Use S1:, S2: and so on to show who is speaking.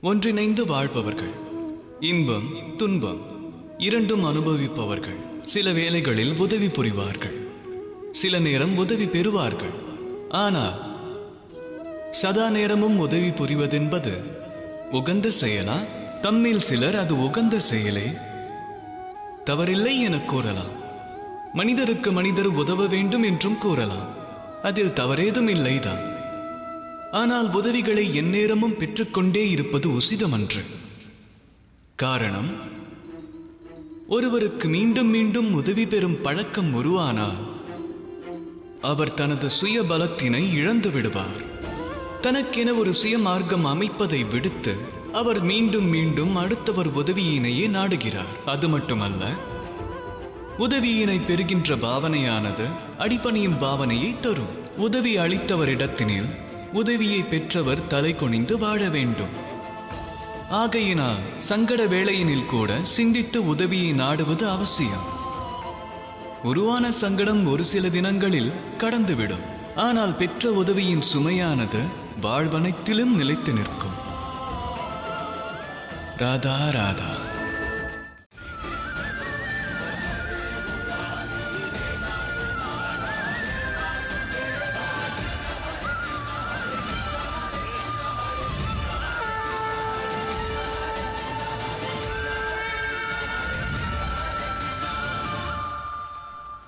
S1: ஒன்றிணைந்து வாழ்பவர்கள் இன்பம் துன்பம் இரண்டும் அனுபவிப்பவர்கள். சில வேளைகளில் உதவி புரிவார்கள். சில நேரம் உதவி பெறுவார்கள். ஆனால் சதா நேரமும் உதவி புரிவதென்பது உகந்த செயலா? தம்மில் சிலர் அது உகந்த செயலே? தவறில்லை என கூறலாம். மனிதருக்கு மனிதர் உதவ வேண்டும் என்றும் கூறலாம். அதில் தவறேதும் இல்லைதான். ஆனால் உதவிகளை எந்நேரமும் பெற்றுக்கொண்டே இருப்பது உசிதமன்று. காரணம் ஒருவருக்கு மீண்டும் மீண்டும் உதவி பெறும் பழக்கம் உருவானால் அவர் தனது சுய பலத்தினை இழந்து விடுவார். தனக்கென ஒரு சுய மார்க்கம் அமைப்பதை விடுத்து அவர் மீண்டும் மீண்டும் அடுத்தவர் உதவியினையே நாடுகிறார். அது மட்டுமல்ல உதவியினை பெறுகின்ற பாவனையானது அடிப்பணியும் பாவனையை தரும். உதவி அளித்தவரிடத்தினில் உதவியை பெற்றவர் தலை குனிந்து வாழ வேண்டும். ஆகையினால் சங்கட வேளையினில் கூட சிந்தித்து உதவியை நாடுவது அவசியம். உருவான சங்கடம் ஒரு சில தினங்களில் கடந்துவிடும். ஆனால் பெற்ற உதவியின் சுமையானது வாழ்வனைத்திலும் நிலைத்து நிற்கும். ராதா ராதா.